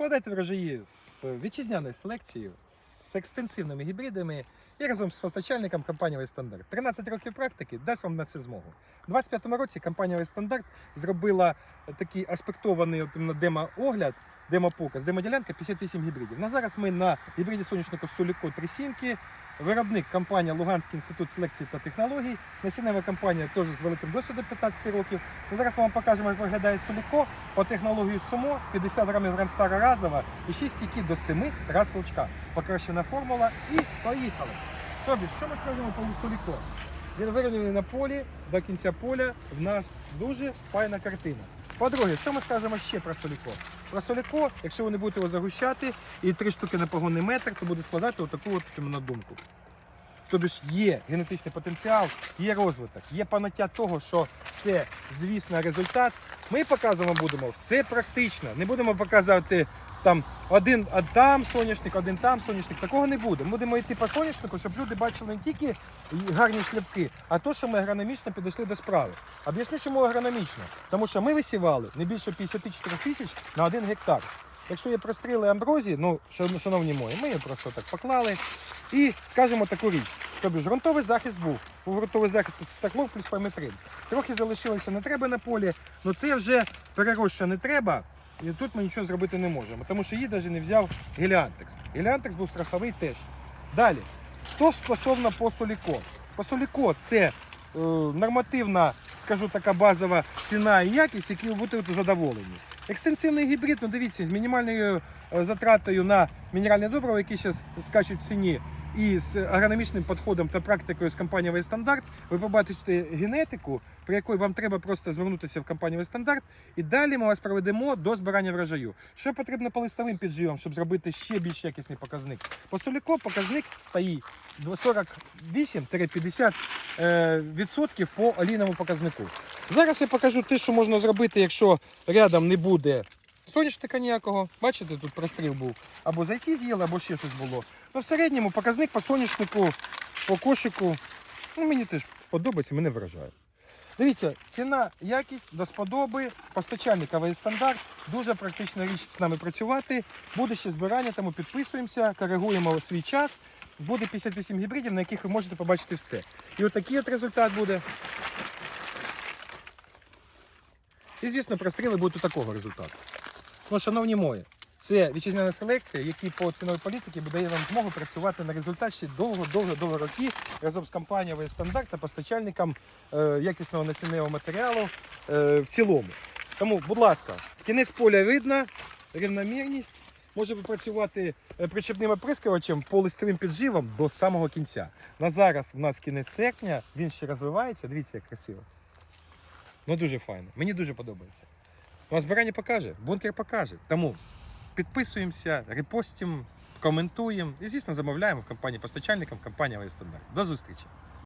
Складайте врожаї з вітчизняною селекцією, з екстенсивними гібридами і разом з постачальником компанії Стандарт. 13 років практики дасть вам на це змогу. У 25-му році компанія Стандарт зробила такий аспектований демо-огляд, демо-показ, демо-ділянка 58 гібридів. На зараз ми на гібриді соняшнику Соліко 37, виробник компанія Луганський інститут селекції та технологій, насіннева компанія теж з великим досвідом 15 років. Ну, зараз ми вам покажемо, як виглядає Соліко по технології СУМО, 50 грамів гранстара разова і 6 стійків до 7 раз волчка. Покращена формула і поїхали. Тобі, що ми скажемо по Соліко? Він вирівняний на полі, до кінця поля в нас дуже файна картина. По-друге, що ми скажемо ще про соліко? Про соліко, якщо ви не будете його загущати і три штуки на погонний метр, то буде складати отаку от на. Тобто ж є генетичний потенціал, є розвиток, є поняття того, що це, звісно, результат. Ми показувати будемо все практично. Не будемо показувати там один там соняшник, один там соняшник. Такого не буде. Ми будемо йти по соняшнику, щоб люди бачили не тільки гарні шлябки, а то, що ми агрономічно підійшли до справи. Об'ясню, чому агрономічно. Тому що ми висівали не більше 54 тисяч на один гектар. Якщо є простріли амброзії, ну, шановні мої, ми її просто так поклали. І скажемо таку річ. Тобто ґрунтовий захист був. Ґрунтовий захист стаклов плюс перметрин. Трохи залишилося не треба на полі, але це вже перероща не треба. І тут ми нічого зробити не можемо, тому що її навіть не взяв Геліантекс. Геліантекс був страховий теж. Далі, що стосовно по соліко. По соліко це е, нормативна, скажу така базова ціна і якість, які ви задоволені. Екстенсивний гібрид, ну дивіться, з мінімальною е, затратою на мінеральне добриво, які зараз скачуть в ціні, і з агрономічним підходом та практикою з компанією Стандарт, ви побачите генетику, при якій вам треба просто звернутися в компанію Стандарт, і далі ми вас проведемо до збирання врожаю. Що потрібно по листовим підживам, щоб зробити ще більш якісний показник? По соліко показник стоїть 48-50% е, по олійному показнику. Зараз я покажу те, що можна зробити, якщо рядом не буде соняшника ніякого. Бачите, тут простріл був. Або зайці з'їли, або ще щось було. Ну, в середньому показник по соняшнику, по кошику. Ну, мені теж подобається, мене вражає. Дивіться, ціна, якість до сподоби, постачальник АВС стандарт. Дуже практична річ з нами працювати. Буде ще збирання, тому підписуємося, коригуємо свій час. Буде 58 гібридів, на яких ви можете побачити все. І отакий от результат буде. І, звісно, простріли будуть у такого результату. Ну, шановні мої, це вітчизняна селекція, які по ціновій політиці дає вам змогу працювати на результат ще довго-довго-довго років разом з компанією стандарт та постачальником е, якісного насінневого матеріалу е, в цілому. Тому, будь ласка, кінець поля видно, рівномірність. Може працювати е, причепним оприскувачем по листовим підживам до самого кінця. На зараз в нас кінець серпня, він ще розвивається. Дивіться, як красиво. Ну дуже файно. Мені дуже подобається. А збирання покаже, бункер покаже. Тому підписуємося, репостимо, коментуємо і, звісно, замовляємо в компанії постачальникам компанії Стандарт. До зустрічі!